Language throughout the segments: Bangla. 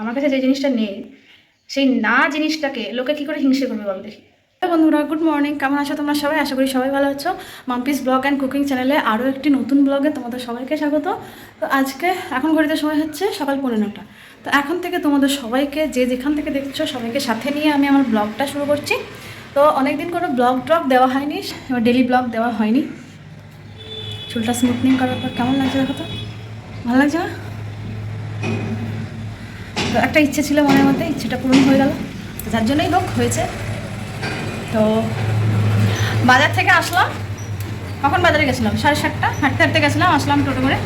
আমার কাছে যে জিনিসটা নেই, সেই না জিনিসটাকে লোকে কী করে হিংসে করবে বল দেখি। বন্ধুরা গুড মর্নিং কেমন আছো তোমরা সবাই? আশা করি সবাই ভালো আছো। মাম্পিস ব্লগ অ্যান্ড কুকিং চ্যানেলে আরও একটি নতুন ব্লগে তোমাদের সবাইকে স্বাগত। তো আজকে এখন ঘড়িতে সময় হচ্ছে সকাল পনেরো নটা তো এখন থেকে তোমাদের সবাইকে যে যেখান থেকে দেখছ সবাইকে সাথে নিয়ে আমি আমার ব্লগটা শুরু করছি। তো অনেকদিন কোনো ব্লগ ট্লগ দেওয়া হয়নি ডেলি ব্লগ দেওয়া হয়নি। চুলটা স্মুথনিং করার পর কেমন লাগছে দেখো তো? ভালো লাগছে না? একটা ইচ্ছে ছিল মনের মধ্যে, ইচ্ছেটা পূরণ হয়ে গেল। যার জন্যই হোক, হয়েছে। তো বাজার থেকে আসলাম। কখন বাজারে গেছিলাম? সাড়ে সাতটা। হাঁটতে হাঁটতে গেছিলাম, আসলাম টোটো করে।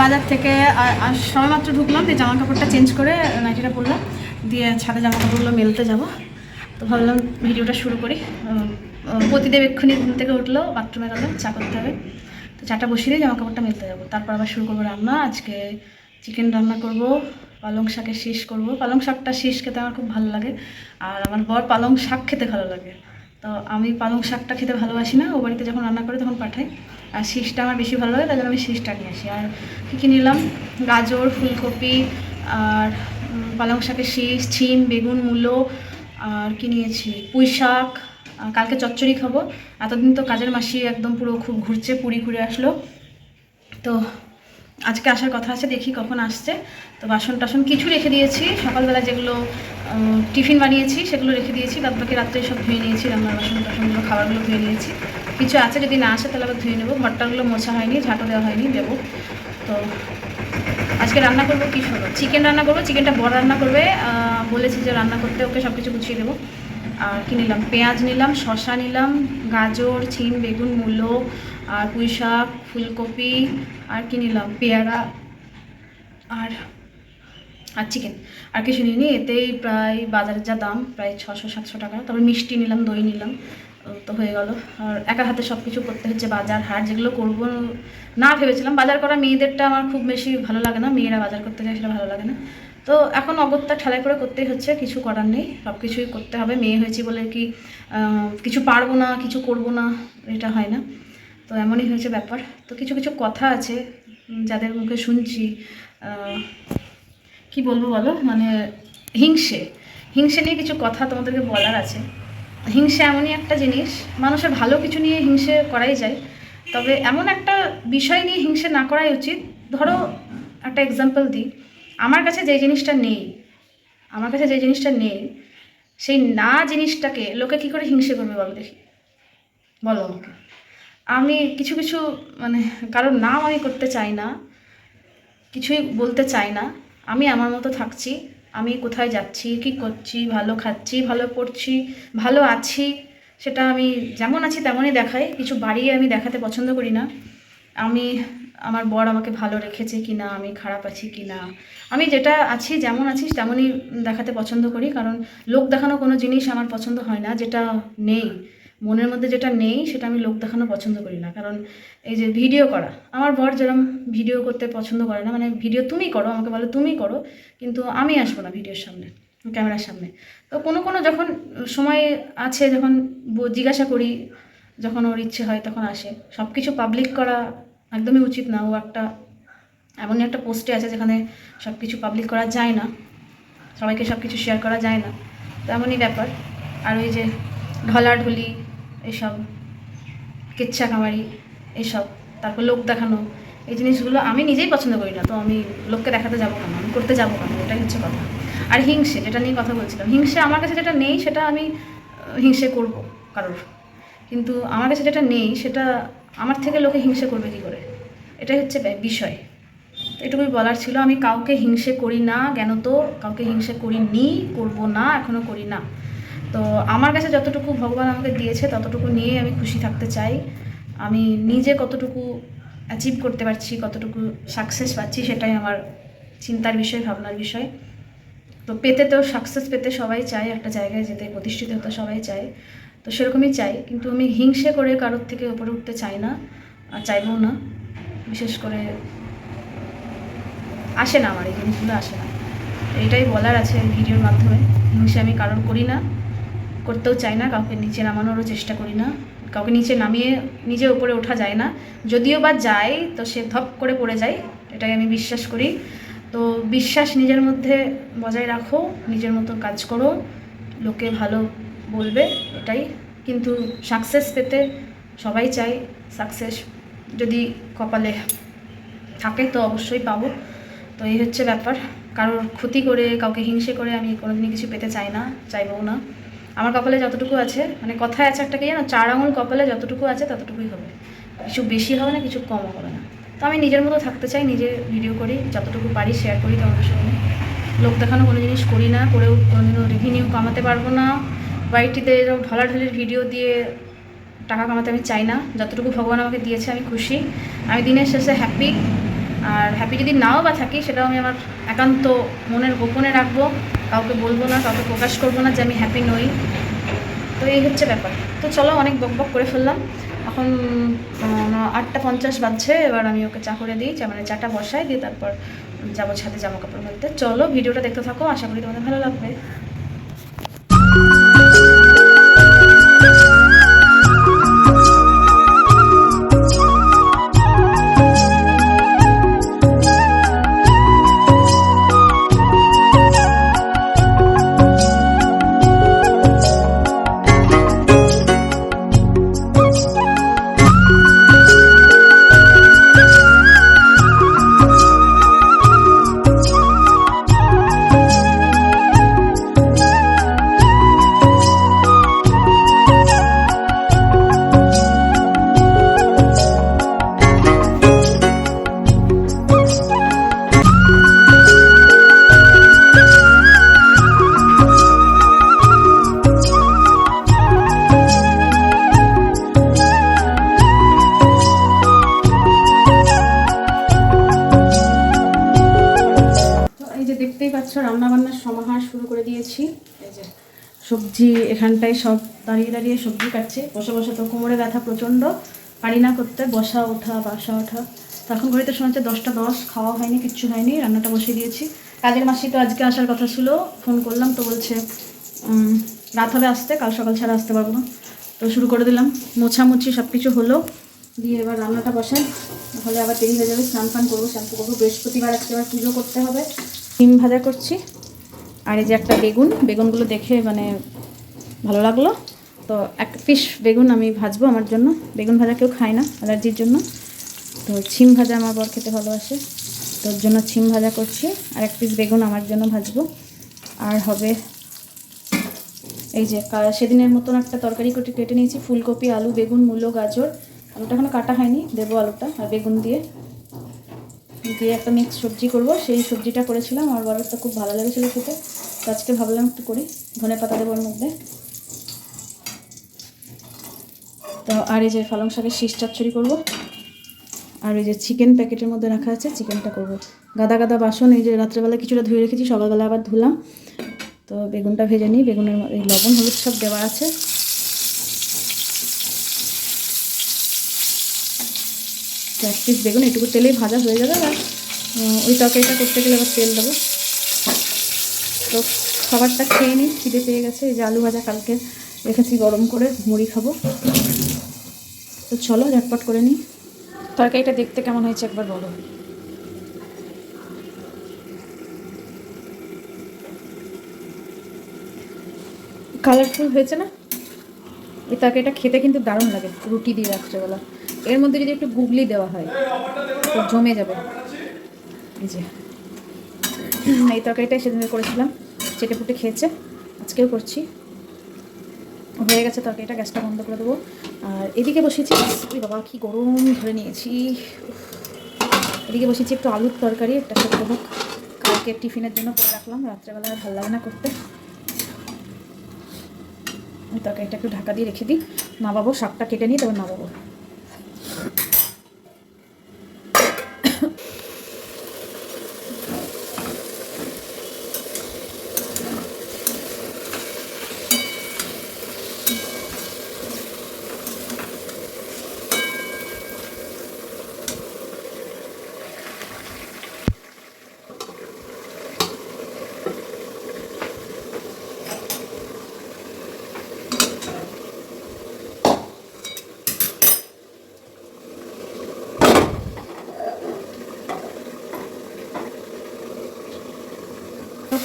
বাজার থেকে সবেমাত্র ঢুকলাম, দিয়ে জামা কাপড়টা চেঞ্জ করে নাইটিটা পরলাম। দিয়ে ছাদে জামা কাপড়গুলো মেলতে যাব। তো ভাবলাম ভিডিওটা শুরু করি। প্রতিদেব এক্ষুনি ঘুম থেকে উঠল, বাথরুমে গেল, চা করতে হবে। তো চাটা বসিয়ে দিয়ে জামা কাপড়টা মেলতে যাব। তারপর আবার শুরু করব রান্না। আজকে চিকেন রান্না করব। পালং শাকের শীষ করব। পালং শাকটা শীষ খেতে আমার খুব ভালো লাগে। আর আমার বর পালং শাক খেতে ভালো লাগে। তো আমি পালং শাকটা খেতে ভালোবাসি না। ও বাড়িতে যখন রান্না করে তখন পাঠাই আর শীষটা আমার বেশি ভালো লাগে, তাই জন্য আমি শীষটা নিয়ে আসি। আর কী কী নিলাম? গাজর, ফুলকপি, আর পালং শাকের শীষ, ছিম, বেগুন, মূলো, আর কি নিয়েছি? পুঁই শাক। কালকে চচ্চড়ি খাব। এতদিন তো কাজের মাসি একদম পুরো খুব ঘুরছে, পুরী ঘুরে আসলো। তো আজকে আসার কথা আছে, দেখি কখন আসছে। তো বাসন টাসন কিছু রেখে দিয়েছি। সকালবেলা যেগুলো টিফিন বানিয়েছি, সেগুলো রেখে দিয়েছি। বাদ বাকি রাত্রে সব ধুয়ে নিয়েছি, রান্নার বাসন টাসনগুলো খাবারগুলো ধুয়ে নিয়েছি। কিছু আছে, যদি না আসে তাহলে আবার ধুয়ে নেব। ঘরটাগুলো মোছা হয়নি, ঝাঁটো দেওয়া হয়নি, দেবো। তো আজকে রান্না করব কি শোনো? চিকেন রান্না করব, চিকেনটা বড় রান্না করবে। বলেছি যে রান্না করতে ওকে সব কিছু গুছিয়ে দেবো। আর কী নিলাম? পেঁয়াজ নিলাম শশা নিলাম, গাজর, ছিম, বেগুন, মূলো আর পুঁই শাক, ফুলকপি, আর কি নিলাম, পেয়ারা আর আর চিকেন আর কিছু নিইনি, এতেই প্রায় বাজারের যা দাম, প্রায় ছশো, সাতশো টাকা। তারপর মিষ্টি নিলাম, দই নিলাম তো হয়ে গেল। আর একা হাতে সব কিছু করতে হচ্ছে বাজার হাট, যেগুলো করব না ভেবেছিলাম। বাজার করা মেয়েদেরটা আমার খুব বেশি ভালো লাগে না, মেয়েরা বাজার করতে যায় সেটা ভালো লাগে না। তো এখন অগত্যা ঠেলাই করে করতেই হচ্ছে, কিছু করার নেই সব কিছুই করতে হবে। মেয়ে হয়েছি বলে কি কিছু পারব না, কিছু করব না, এটা হয় না। তো এমনই হয়েছে ব্যাপার। তো কিছু কিছু কথা আছে যাদের মুখে শুনছি কি বলব বলো? মানে হিংসে। হিংসে নিয়ে কিছু কথা তোমাদেরকে বলার আছে। হিংসে এমনই একটা জিনিস, মানুষের ভালো কিছু নিয়ে হিংসে করাই যায়। তবে এমন একটা বিষয় নিয়ে হিংসে না করাই উচিত। ধরো, একটা এক্সাম্পল দিই। আমার কাছে যে জিনিসটা নেই, আমার কাছে যে জিনিসটা নেই, সেই না জিনিসটাকে লোকে কী করে হিংসে করবে বলো দেখি। বলো আমাকে। আমি কিছু কিছু মানে কারোর নাম আমি করতে চাই না, কিছুই বলতে চাই না। আমি আমার মতো থাকছি, আমি কোথায় যাচ্ছি, কি করছি, ভালো খাচ্ছি, ভালো পড়ছি, ভালো আছি, সেটা আমি যেমন আছি তেমনই দেখাই। কিছু বাড়িয়ে আমি দেখাতে পছন্দ করি না। আমি, আমার বর আমাকে ভালো রেখেছে কি না আমি খারাপ আছি কি না আমি যেটা আছি, যেমন আছি, তেমনই দেখাতে পছন্দ করি। কারণ লোক দেখানো কোনো জিনিস আমার পছন্দ হয় না, যেটা নেই। মনের মধ্যে যেটা নেই, সেটা আমি লোক দেখানো পছন্দ করি না। কারণ এই যে ভিডিও করা, আমার বর যেরকম ভিডিও করতে পছন্দ করে না মানে ভিডিও তুমি করো, আমাকে বলো তুমি করো, কিন্তু আমি আসব না ভিডিওর সামনে ক্যামেরার সামনে। তো কোনো কোনো যখন সময় আছে, যখন জিজ্ঞাসা করি, যখন ওর ইচ্ছে হয় তখন আসে। সব কিছু পাবলিক করা একদমই উচিত না। ও একটা, এমনই একটা পোস্টে আছে যেখানে সব কিছু পাবলিক করা যায় না। সবাইকে সব কিছু শেয়ার করা যায় না। তো এমনই ব্যাপার। আর ওই যে ঢলাঢলি এসব কেচ্ছা কামারি এসব, তারপর লোক দেখানো, এই জিনিসগুলো আমি নিজেই পছন্দ করি না, তো আমি লোককে দেখাতে যাব কেন? আমি করতে যাব কেন? এটাই হচ্ছে কথা। আর হিংসে, যেটা নিয়ে কথা বলছিলাম, হিংসে আমার কাছে যেটা নেই, সেটা আমি হিংসে করব কারোর। কিন্তু আমার কাছে যেটা নেই, সেটা আমার থেকে লোকে হিংসে করবে কী করে? এটাই হচ্ছে বিষয়। এটুকুই বলার ছিল, আমি কাউকে হিংসে করি না জ্ঞান তো? কাউকে হিংসে করিনি, করব না এখনও করি না। তো আমার কাছে যতটুকু ভগবান আমাকে দিয়েছে, ততটুকু নিয়ে আমি খুশি থাকতে চাই। আমি নিজে কতটুকু অ্যাচিভ করতে পারছি, কতটুকু সাকসেস পাচ্ছি সেটাই আমার চিন্তার বিষয়, ভাবনার বিষয়। তো পেতে তো সাকসেস পেতে সবাই চায়, একটা জায়গায় যেতে, প্রতিষ্ঠিত হতে সবাই চায়। তো সেরকমই চাই, কিন্তু আমি হিংসে করে কারোর থেকে উপরে উঠতে চাই না, আর চাইবও না। বিশেষ করে আসে না আমার, এই জিনিসগুলো আসে না। এটাই বলার আছে ভিডিওর মাধ্যমে। হিংসে আমি কারোর করি না। করতেও চাই না, কাউকে নিচে নামানোরও চেষ্টা করি না, কাউকে নিচে নামিয়ে নিজে উপরে ওঠা যায় না। যদিও বা যায়, তো সে ধপ করে পড়ে যায়, এটাই আমি বিশ্বাস করি। তো বিশ্বাস নিজের মধ্যে বজায় রাখো, নিজের মতো কাজ করো, লোকে ভালো বলবে, এটাই। কিন্তু সাকসেস পেতে সবাই চায় সাকসেস যদি কপালে থাকে, তো অবশ্যই পাবো। তো এই হচ্ছে ব্যাপার। কারোর ক্ষতি করে, কাউকে হিংসে করে আমি কোনোদিনই কিছু পেতে চাই না, চাইবও না। আমার কপালে যতটুকু আছে মানে কথায় আছে একটা কি জানো, চার আঙুল কপালে যতটুকু আছে ততটুকুই হবে। কিছু বেশি হবে না, কিছু কমও হবে না। তো আমি নিজের মতো থাকতে চাই, নিজে ভিডিও করি, যতটুকু পারি শেয়ার করি তোমাদের সঙ্গে। লোক দেখানো কোনো জিনিস করি না করেও কোনোদিনও রেভিনিউ কামাতে পারব না। বাড়িটিতে এরকম ঢলাঢলির ভিডিও দিয়ে টাকা কামাতে আমি চাই না। যতটুকু ভগবান আমাকে দিয়েছে, আমি খুশি। আমি দিনের শেষে হ্যাপি আর হ্যাপি যদি নাও বা থাকি, সেটাও আমি আমার একান্ত মনের গোপনে রাখব। কাউকে বলব না, কাউকে প্রকাশ করব না যে আমি হ্যাপি নই। তো এই হচ্ছে ব্যাপার। তো চলো অনেক বক বক করে ফেললাম। এখন আটটা পঞ্চাশ বাজছে, এবার আমি ওকে চা করে দিই চা মানে চাটা বসাই, দিয়ে তারপর যাব ছাদে জামা কাপড় মেলতে। চলো, ভিডিওটা দেখতে থাকো, আশা করি তোমাদের ভালো লাগবে। সবজি এখানটায় সব দাঁড়িয়ে দাঁড়িয়ে সবজি কাটছে। বসে বসে তো কোমরে ব্যথা প্রচণ্ড। পারি না করতে, বসা, ওঠা, বাসা, ওঠা। তো এখন ঘড়িতে সময় হচ্ছে দশটা দশ, খাওয়া হয়নি, কিচ্ছু হয়নি, রান্নাটা বসিয়ে দিয়েছি। কাজের মাসি তো আজকে আসার কথা ছিল, ফোন করলাম তো বলছে রাত হবে আসতে, কাল সকাল ছাড়া আসতে পারব না। তো শুরু করে দিলাম, মোছামুছি সব কিছু হলো। দিয়ে এবার রান্নাটা বসাই তাহলে আবার দেরি হয়ে যাবে, স্নান ফান করব, শ্যাম্পু করব, বৃহস্পতিবার আজকে আবার পুজো করতে হবে। ডিম ভাজা করছি। আর এই যে একটা বেগুন, বেগুনগুলো দেখে মানে ভালো লাগল। তো এক পিস বেগুন আমি ভাজবো আমার জন্য। বেগুন ভাজা কেউ খায় না অ্যালার্জির জন্য। তো ছিম ভাজা আমার বর খেতে ভালোবাসে। তোর জন্য ছিম ভাজা করছি। আর এক পিস বেগুন আমার জন্য ভাজবো। আর হবে এই যে সেদিনের মতন একটা তরকারি কেটে কেটে নিয়েছি। ফুলকপি, আলু, বেগুন, মূলো, গাজর। আলুটা এখনও কাটা হয়নি, দেবো আলুটা আর বেগুন দিয়ে। দিয়ে একটা মিক্স সবজি করব। সেই সবজিটা করেছিলাম। আমার বরের তো খুব ভালো লেগেছিলো খেতে। তো আজকে ভাবলাম একটু করি। ধনে পাতা দেবো ওর মধ্যে। তো আর এই যে পালং শাকের শীষ চচ্চড়ি করব। আর এই যে চিকেন প্যাকেটের মধ্যে রাখা আছে, চিকেনটা করব। গাদা গাদা বাসন, এই যে রাত্রেবেলা কিছুটা ধুয়ে রেখেছি, সকালবেলা আবার ধুলাম। তো বেগুনটা ভেজে নিই, বেগুনের এই লবণ, হলুদ সব দেওয়া আছে। এক পিস বেগুন, এটুকু তেলেই ভাজা হয়ে যাবে আর ওই তরকারিটা করতে গেলে আবার তেল দেবো। তো খাবারটা খেয়ে নিই, খিদে পেয়ে গেছে, এই যে আলু ভাজা কালকে রেখেছি গরম করে, মুড়ি খাব। তো চলো ঝটপট করে নিই। তরকারিটা দেখতে কেমন হয়েছে একবার বলো। কালারফুল হয়েছে না? এই তরকারিটা খেতে কিন্তু দারুণ লাগে রুটি দিয়ে রাত্রেবেলা। এর মধ্যে যদি একটু গুগলি দেওয়া হয় তো জমে যাবে। এই যে এই তরকারিটাই সেদিন করেছিলাম চেটে পুটে খেয়েছে আজকেও করছি। হয়ে গেছে তরকারিটা গ্যাসটা বন্ধ করে দেবো। আর এদিকে বসেছি, ওই বাবা কি গরম ধরে নিয়েছি। এদিকে বসেছি একটু আলুর তরকারি, একটা সত্য হোক কালকে টিফিনের জন্য করে রাখলাম, রাত্রেবেলা ভালো লাগে না করতে। তরকারিটা একটু ঢাকা দিয়ে রেখে দিই। নামাবো, শাকটা কেটে নিই তবে নামাবো।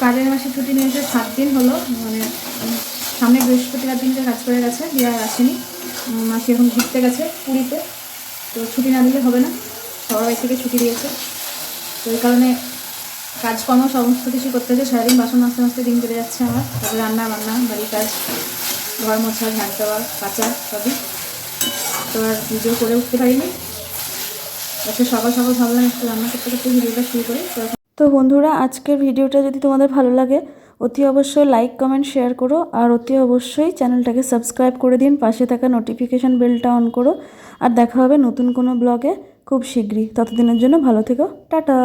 কাজের মাসে ছুটি নিয়েছে সাত দিন হলো মানে সামনে বৃহস্পতিবার দিনকে কাজ করে গেছে, দিয়ে আর আসেনি। মাসি এখন ঘুরতে গেছে পুরীতে, তো ছুটি না দিলে হবে না, সবাই থেকে ছুটি দিয়েছে। তো এই কারণে কাজকর্ম, সমস্ত কিছু করতে হচ্ছে সারাদিন বাসন মাজতে মাজতে দিন কেটে যাচ্ছে আমার। তারপরে রান্না বান্না, বাড়ির কাজ, ঘর মোছা ঝাঁট দেওয়া কাচা সবই। তো আর ভিডিও করে উঠতে পারিনি। আজকে সকাল সকাল ভাবলাম একটু রান্না করতে করতে ভিডিওটা শুরু করি। তো বন্ধুরা, আজকের ভিডিওটা যদি তোমাদের ভালো লাগে, অতি অবশ্যই লাইক কমেন্ট শেয়ার করো আর অতি অবশ্যই চ্যানেলটাকে সাবস্ক্রাইব করে দিন, পাশে থাকা নোটিফিকেশান বেলটা অন করো। আর দেখা হবে নতুন কোনো ব্লগে খুব শীঘ্রই। ততদিনের জন্য ভালো থেকো। টাটা!